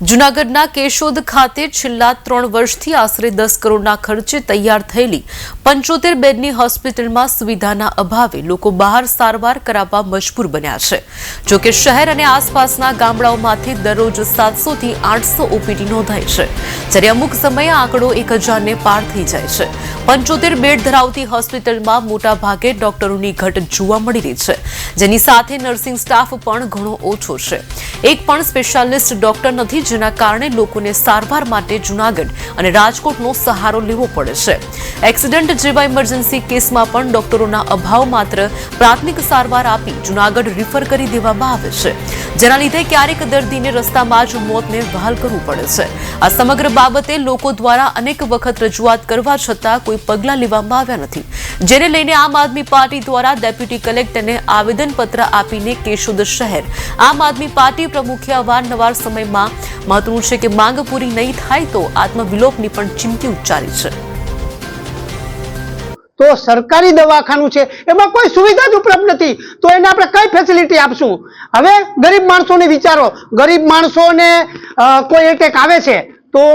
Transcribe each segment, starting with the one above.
જૂનાગઢના કેશોદ ખાતે છેલ્લા ત્રણ વર્ષથી આશરે દસ કરોડના ખર્ચે તૈયાર થયેલી પંચોતેર બેડની હોસ્પિટલમાં સુવિધાના અભાવે લોકો બહાર સારવાર કરાવવા મજબૂર બન્યા છે. જોકે શહેર અને આસપાસના ગામડાઓમાંથી દરરોજ સાતસોથી આઠસો ઓપીડી નોંધાય છે. જ્યારે અમુક સમયે આંકડો એક હજારને પાર થઈ જાય છે. પંચોતેર બેડ ધરાવતી હોસ્પિટલમાં મોટા ભાગે ડોક્ટરોની ઘટ જોવા મળી રહી છે. જેની સાથે નર્સિંગ સ્ટાફ પણ ઘણો ઓછો છે. એક પણ સ્પેશિયાલિસ્ટ ડોક્ટર નથી જેના કારણે લોકોને સારવાર માટે જૂનાગઢ અને રાજકોટનો સહારો લેવો પડે છે. એક્સિડન્ટ જેવા ઇમરજન્સી કેસમાં પણ ડોક્ટરોના અભાવ માત્ર પ્રાથમિક સારવાર આપી જૂનાગઢ રિફર કરી દેવામાં આવે છે. જેના લીધે ક્યારેક દર્દીને રસ્તામાં જ મોતને વહાલ કરવું પડે છે. આ સમગ્ર બાબતે લોકો દ્વારા અનેક વખત રજૂઆત કરવા છતાં કોઈ પગલાં લેવામાં આવ્યા નથી. જેને લઈને આમ આદમી પાર્ટી દ્વારા ડેપ્યુટી કલેક્ટરને આવેદનપત્ર આપીને કેશોદ શહેર આમ આદમી પાર્ટી પ્રમુખે અવારનવાર સમયમાં મહત્વનું છે કે માંગ પૂરી નહીં થાય તો આત્મવિલોપની પણ ચીમકી ઉચ્ચારી છે. તો સરકારી દવાખાનું છે, એમાં કોઈ સુવિધા જ ઉપલબ્ધ નથી, તો એને આપણે કઈ ફેસિલિટી આપશું? હવે ગરીબ માણસોને વિચારો, ગરીબ માણસોને કોઈ એટેક આવે છે તો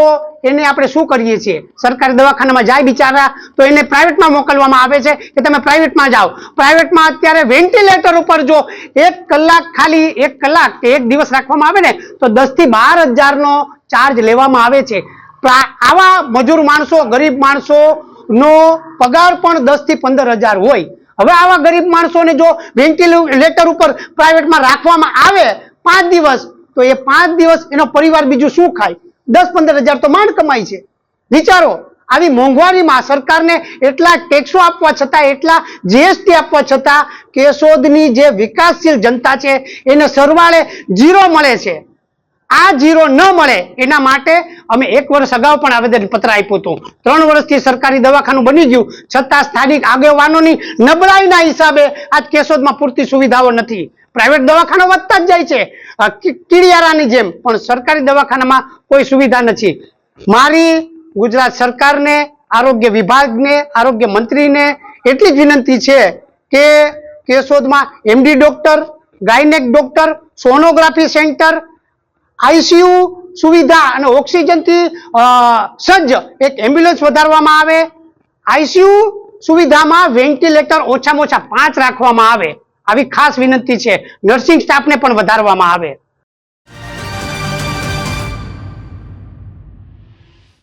એને આપણે શું કરીએ છીએ? સરકારી દવાખાનામાં જાય બિચારા, તો એને પ્રાઇવેટમાં મોકલવામાં આવે છે કે તમે પ્રાઇવેટમાં જાઓ. પ્રાઇવેટમાં અત્યારે વેન્ટિલેટર ઉપર જો એક કલાક ખાલી, એક કલાક કે એક દિવસ રાખવામાં આવે ને, તો દસથી બાર હજારનો ચાર્જ લેવામાં આવે છે. આવા મજૂર માણસો, ગરીબ માણસોનો પગાર પણ દસથી પંદર હજાર હોય. હવે આવા ગરીબ માણસોને જો વેન્ટિલેટર ઉપર પ્રાઇવેટમાં રાખવામાં આવે પાંચ દિવસ, તો એ પાંચ દિવસ એનો પરિવાર બીજું શું ખાય? દસ પંદર હજાર તો માંડ કમાય છે. વિચારો, આવી મોંઘવારીમાં સરકારને એટલા ટેક્સો આપવા છતાં, એટલા જીએસટી આપવા છતાં કેશોદની જે વિકાસશીલ જનતા છે, એને સરવાળે જીરો મળે છે. આ જીરો ન મળે, એના માટે અમે એક વર્ષ અગાઉ પણ આવેદન પત્ર આપ્યું હતું. ત્રણ વર્ષથી સરકારી દવાખાનું બની ગયું, છતાં સ્થાનિક આગેવાનોની નબળાઈના હિસાબે આજ કેશોદમાં પૂરતી સુવિધાઓ નથી. પ્રાઇવેટ દવાખાના વધતા જ જાય છે. કિડિયારાની જેમ. પણ સરકારી દવાખાનામાં કોઈ સુવિધા નથી. મારી ગુજરાત સરકારને, આરોગ્ય વિભાગને, આરોગ્ય મંત્રીને એટલી જ વિનંતી છે કે કેશોદમાં MD doctor, gynaec doctor, sonography centre ICU સુવિધા અને ઓક્સિજનથી સજ્જ એક એમ્બ્યુલન્સ વધારવામાં આવે. આઈસીયુ સુવિધામાં વેન્ટિલેટર ઓછામાં ઓછા પાંચ રાખવામાં આવે. આવી ખાસ વિનંતી છે. નર્સિંગ સ્ટાફને પણ વધારવામાં આવે.